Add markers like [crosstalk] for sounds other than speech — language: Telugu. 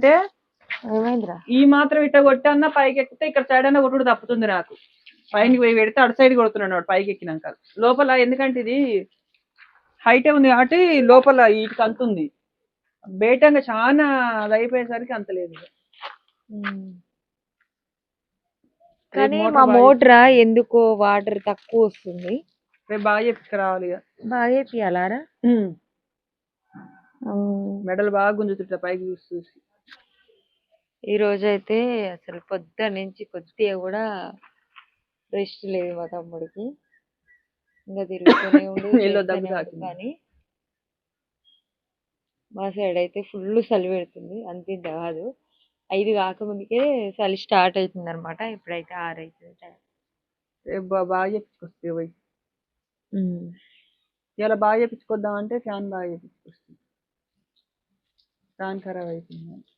అంటే ఈ మాత్రం ఇట్ట కొట్టన్నా పైకి ఎక్కితే ఇక్కడ సైడ్ అన్న కొట్టుడు తప్పుతుంది నాకు. పైన పోయి పెడితే అటు సైడ్ కొడుతున్నాడు వాడు పైకి ఎక్కినాక లోపల ఎందుకంటే ఇది హైటే ఉంది కాబట్టి లోపల వీటికి అంత ఉంది. బేటంగా చాలా అది అయిపోయేసరికి అంత లేదు. కానీ మా మోటార్ ఎందుకో వాటర్ తక్కువ వస్తుంది. రేపు బాగా చెప్పుకురావాలి ఇక. బాగా చేపియాలారా మెడలు బాగా గుంజుతుంటా పైకి చూసి చూసి. ఈ రోజు అయితే అసలు పొద్దున నుంచి కొద్దిగా కూడా రెస్ట్ లేదు మా తమ్ముడికి. ఇంకా తిరుగుతూనే ఉండు. [laughs] కానీ మా సైడ్ అయితే ఫుల్ చలి పెడుతుంది అంత కాదు. ఐదు కాకముందుకే చలి స్టార్ట్ అవుతుంది అనమాట ఇప్పుడైతే ఆరు అవుతుంది రేపు బాగా చెప్పుకొస్తే పోయి. ఇలా బాగా చెప్పించుకొద్దాం అంటే ఫ్యాన్ బాగా చెప్పించుకొస్తుంది ఫ్యాన్ ఖరాబ్ అయిపోయింది